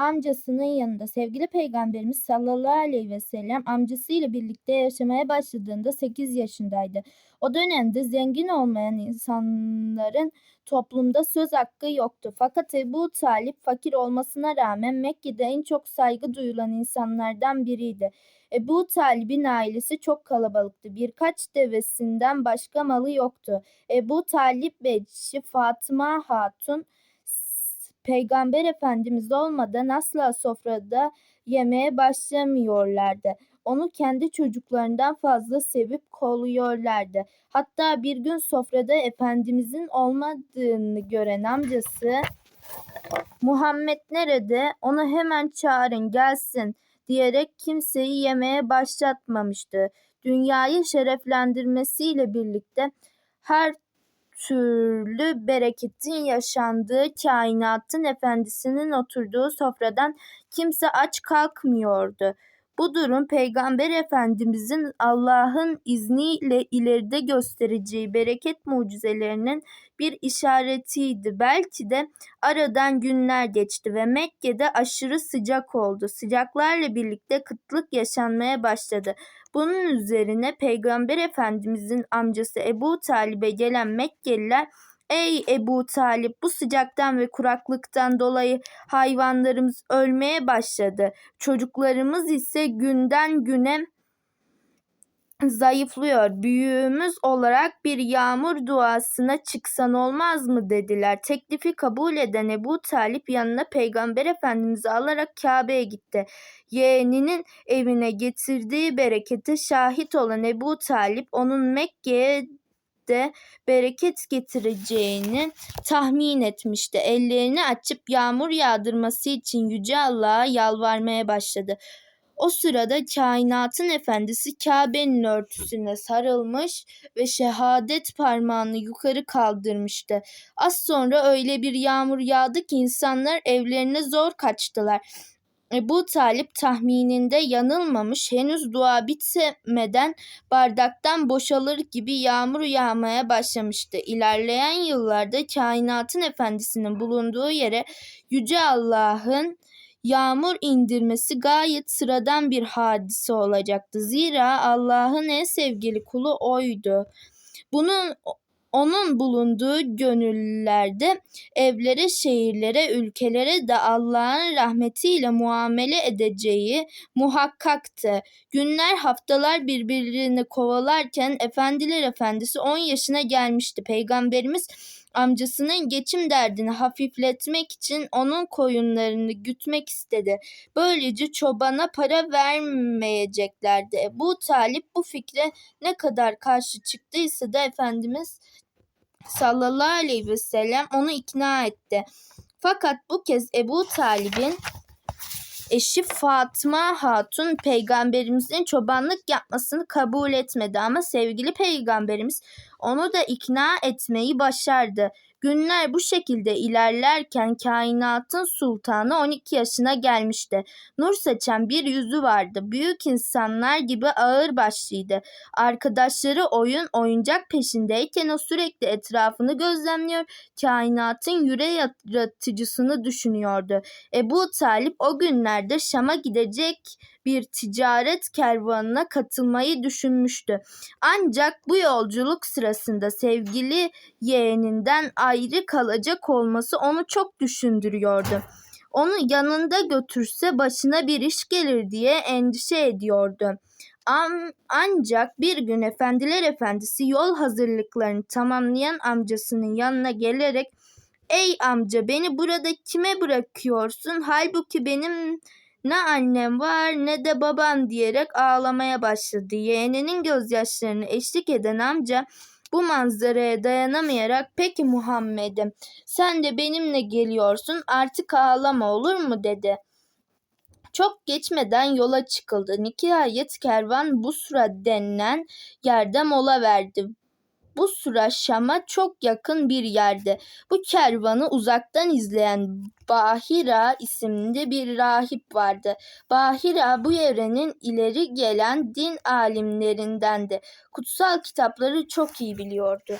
amcasının yanında sevgili peygamberimiz sallallahu aleyhi ve sellem amcasıyla birlikte yaşamaya başladığında 8 yaşındaydı. O dönemde zengin olmayan insanların toplumda söz hakkı yoktu. Fakat Ebu Talip fakir olmasına rağmen Mekke'de en çok saygı duyulan insanlardan biriydi. Ebu Talib'in ailesi çok kalabalıktı. Birkaç devesinden başka malı yoktu. Ebu Talip ve Fatıma Hatun Peygamber Efendimiz olmadan asla sofrada yemeye başlamıyorlardı. Onu kendi çocuklarından fazla sevip kolluyorlardı. Hatta bir gün sofrada Efendimizin olmadığını gören amcası Muhammed nerede? Onu hemen çağırın gelsin diyerek kimseyi yemeye başlatmamıştı. Dünyayı şereflendirmesiyle birlikte her türlü bereketin yaşandığı kainatın efendisinin oturduğu sofradan kimse aç kalkmıyordu. Bu durum Peygamber Efendimizin Allah'ın izniyle ileride göstereceği bereket mucizelerinin bir işaretiydi. Belki de aradan günler geçti ve Mekke'de aşırı sıcak oldu. Sıcaklarla birlikte kıtlık yaşanmaya başladı. Bunun üzerine Peygamber Efendimizin amcası Ebu Talib'e gelen Mekkeliler Ey Ebu Talip bu sıcaktan ve kuraklıktan dolayı hayvanlarımız ölmeye başladı. Çocuklarımız ise günden güne zayıflıyor. Büyüğümüz olarak bir yağmur duasına çıksan olmaz mı dediler. Teklifi kabul eden Ebu Talip yanına Peygamber Efendimiz'i alarak Kabe'ye gitti. Yeğeninin evine getirdiği berekete şahit olan Ebu Talip onun Mekke'ye de bereket getireceğini tahmin etmişti. Ellerini açıp yağmur yağdırması için Yüce Allah'a yalvarmaya başladı. O sırada kainatın efendisi Kabe'nin örtüsüne sarılmış ve şehadet parmağını yukarı kaldırmıştı. Az sonra öyle bir yağmur yağdı ki insanlar evlerine zor kaçtılar. Ebu Talip tahmininde yanılmamış henüz dua bitmeden bardaktan boşalır gibi yağmur yağmaya başlamıştı. İlerleyen yıllarda kainatın efendisinin bulunduğu yere Yüce Allah'ın yağmur indirmesi gayet sıradan bir hadise olacaktı. Zira Allah'ın en sevgili kulu oydu. Bunun onun bulunduğu gönüllerde evlere, şehirlere, ülkelere de Allah'ın rahmetiyle muamele edeceği muhakkaktı. Günler, haftalar birbirini kovalarken Efendiler Efendisi 10 yaşına gelmişti. Peygamberimiz amcasının geçim derdini hafifletmek için onun koyunlarını gütmek istedi. Böylece çobana para vermeyeceklerdi. Bu Talip bu fikre ne kadar karşı çıktıysa da Efendimiz sallallahu aleyhi ve sellem onu ikna etti. Fakat bu kez Ebu Talib'in eşi Fatma Hatun peygamberimizin çobanlık yapmasını kabul etmedi ama sevgili peygamberimiz onu da ikna etmeyi başardı. Günler bu şekilde ilerlerken kainatın sultanı 12 yaşına gelmişti. Nur saçan bir yüzü vardı. Büyük insanlar gibi ağır başlıydı. Arkadaşları oyun oyuncak peşindeyken o sürekli etrafını gözlemliyor, kainatın yüre yaratıcısını düşünüyordu. Ebu Talip o günlerde Şam'a gidecek bir ticaret kervanına katılmayı düşünmüştü. Ancak bu yolculuk sırasında sevgili yeğeninden ayrı kalacak olması onu çok düşündürüyordu. Onu yanında götürse başına bir iş gelir diye endişe ediyordu. ancak bir gün Efendiler Efendisi yol hazırlıklarını tamamlayan amcasının yanına gelerek Ey amca beni burada kime bırakıyorsun? Halbuki benim ne annem var ne de babam diyerek ağlamaya başladı. Yeğeninin gözyaşlarını eşlik eden amca bu manzaraya dayanamayarak peki Muhammed'im sen de benimle geliyorsun artık ağlama olur mu dedi. Çok geçmeden yola çıkıldı. Nikayet kervan Busra denilen yerde mola verdi. Bu sıra Şam'a çok yakın bir yerde. Bu kervanı uzaktan izleyen Bahira isimli bir rahip vardı. Bahira bu evrenin ileri gelen din alimlerindendi. Kutsal kitapları çok iyi biliyordu.